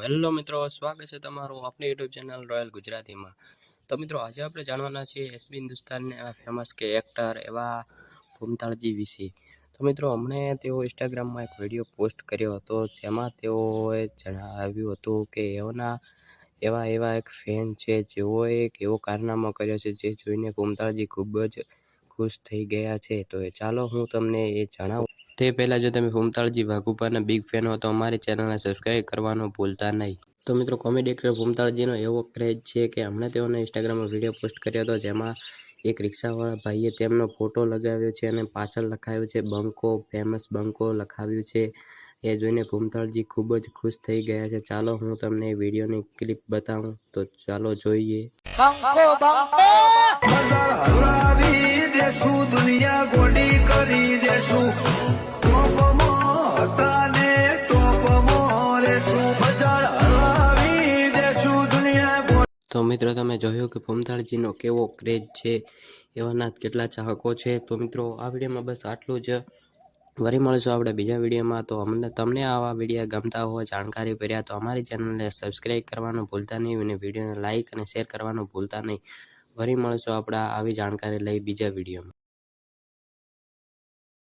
Hello મિત્રો, સ્વાગત છે તમારું આપણી યુટ્યુબ ચેનલ રોયલ ગુજરાતીમાં. તો મિત્રો, આજે આપણે જાણવાના છીએ એસબી હિન્દુસ્તાનના ફેમસ કે એક્ટર એવા ભૂમતાળજી વિશે. તો મિત્રો, હમણે તેઓ ઇન્સ્ટાગ્રામમાં એક વીડિયો પોસ્ટ કર્યો હતો, જેમાં તેઓએ જણાવ્યું હતું કે એઓના એવા એવા એક ફેન છે, જેઓએ એક એવો કારનામો કર્યો છે, જે જોઈને ભૂમતાળજી ખૂબ જ ખુશ થઈ ગયા છે. તો ચાલો હું તમને એ જણાવું. તે પહેલાં જો તમે ભૂમતાળજી વાઘુપાના બિગ ફેન હો તો અમારી ચેનલને સબસ્ક્રાઈબ કરવાનું ભૂલતા નહીં. તો મિત્રો કોમેડી એક્ટર ભૂમતાળજીનો એવો ક્રેઝ છે કે હમણાં તેઓને ઇન્સ્ટાગ્રામમાં વીડિયો પોસ્ટ કર્યો હતો જેમાં એક રિક્ષાવાળા ભાઈએ તેમનો ફોટો લગાવ્યો છે અને પાછળ લખાવ્યો છે, બંકો ફેમસ બંકો લખાવ્યું છે. એ જોઈને ભૂમતાળજી ખૂબ જ ખુશ થઈ ગયા છે. ચાલો હું તમને વિડીયોની ક્લિપ બતાવું. તો ચાલો જોઈએ. હલાવી તો મિત્રો તમે જોયું કે ભૂમતાળજીનો કેવો ક્રેઝ છે, એવાના કેટલા ચાહકો છે. તો મિત્રો આ વિડીયોમાં બસ આટલું જ. વળી મળીશું આપણે બીજા વિડીયોમાં. તો અમને તમને આવા વીડિયો ગમતા હોય, જાણકારી ભર્યા, તો અમારી ચેનલને સબસ્ક્રાઈબ કરવાનું ભૂલતા નહીં અને વિડીયોને લાઇક અને શેર કરવાનું ભૂલતા નહીં. વળી મળીશું આપણે આવી જાણકારી લઈ બીજા વિડીયોમાં.